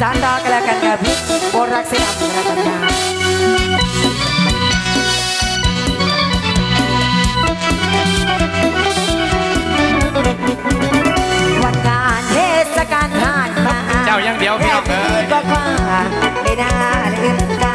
สานต่อกันแล้วกันกับพี่โบรักเสียงกันแล้วกันค่ะวันงานเทศกาลผ่านมาเจ้าอย่างเดียวพี่น้องเอ้ย ก็ว่าไม่น่าลืม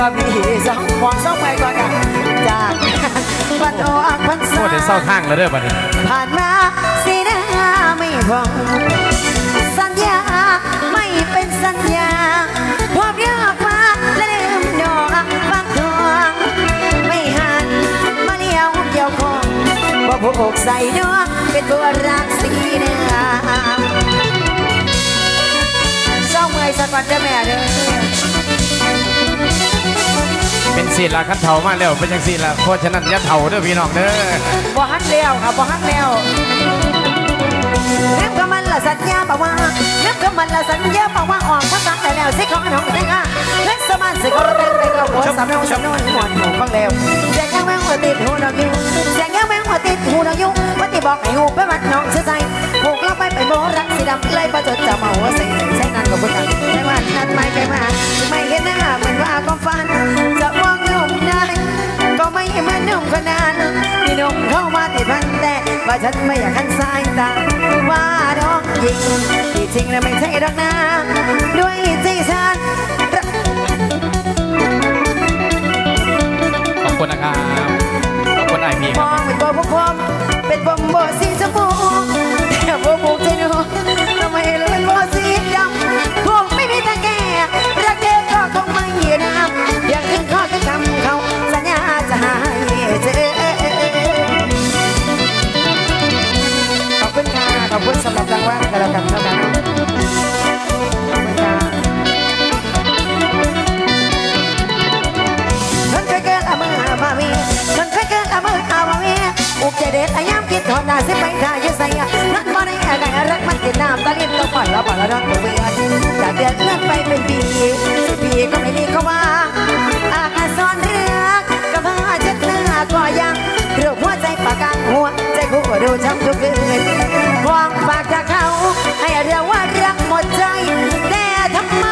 ว่าพี่สองฟองสองไปก่อนกันจากวันออกพรรษาโคตรได้เศร้าทางแล้วเด้อบัดนี้ผ่านมาสีหน้าไม่พองสัญญาไม่เป็นสัญญาความเรียกฟ้าและลืมดอกบางทองไม่หันมาเลี้ยวเกี่ยวคองว่าผูกใส่น้องเป็นตัวรักสีเนื้อเศร้าเมื่อยสักวันเด้อแม่เด้อ เป็นสีละคันเถามาแล้วเป็นจังสีละเพราะฉะนั้นอย่าเถาเด้อพี่น้องเด้อบ่ฮันแล้วครับบ่ฮันแล้วเล็บกับมันละสัญญาบอกว่าเล็บกับมันละสัญญาบอกว่าออกภาษาแต่แล้วสิของน้องแต่งอะเล็บสมานสิของเราแต่งก็หัวสำนองสำนวนหมดหมู่ฟังแล้วเสียงยังแม่งหัวติดหูน้องยูเสียงยังแม่งหัวติดหูน้องยูว่าที่บอกให้หูไปมัดน้องเสียใจ ว่าฉันไม่อยากหันสายตาว่าดอกหญิงที่จริงแล้วไม่ใช่ดอกนะด้วยใจฉัน น้อนตัวเบื่อจากเดือนเลื่อนไปเป็นปีสิบปีก็ไม่มีเขาว่าอากาศซ้อนเรือกับผ้าเช็ดหน้าก็ยังเรือหัวใจปากกางหัวใจคู่ดูช้ำทุกคืนความฝากจากเขาให้เรียกว่ารักหมดใจแต่ทำไม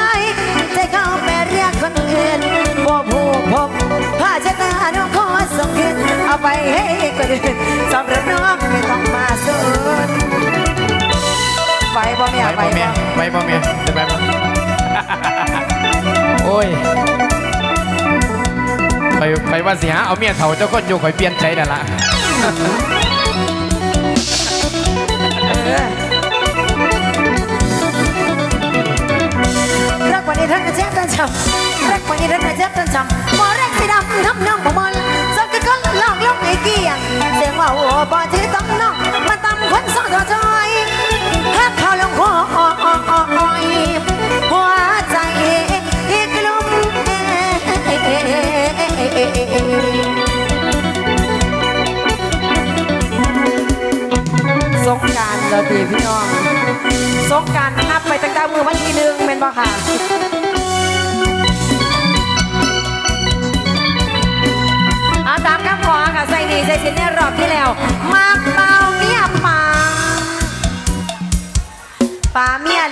ใจเขาไปเรียกคนอื่นบ่ผู้พบผ้าเช็ดหน้าน้องขอส่งคืนเอาไปให้คนอื่นสำหรับ บ่เมียไปบ่เมียจะไปบ่โอ้ยไปไปว่าสิหาเอาเมียเถาเจ้าคนอยู่ข่อยเปลี่ยนใจแล้วล่ะเออรักวันนี้ท่านจะเจ็บท่านช้ำรักวันนี้ท่านจะเจ็บท่านช้ำบ่รักสีดำน้ำน้องบ่มันสักก็ลอกลอกไอ้เกี้ยงเสียงว่าโอ้บ่ที่ต้อง สงการเราดีพี่น้องสงการนับไปตั้งแต่มือวันที่หนึ่งเป็นบ่ค่ะอาตามคบขอค่ะใส่ดีใส่สินในรอบที่แล้ว มากเบาเมียป่าป่าเมีย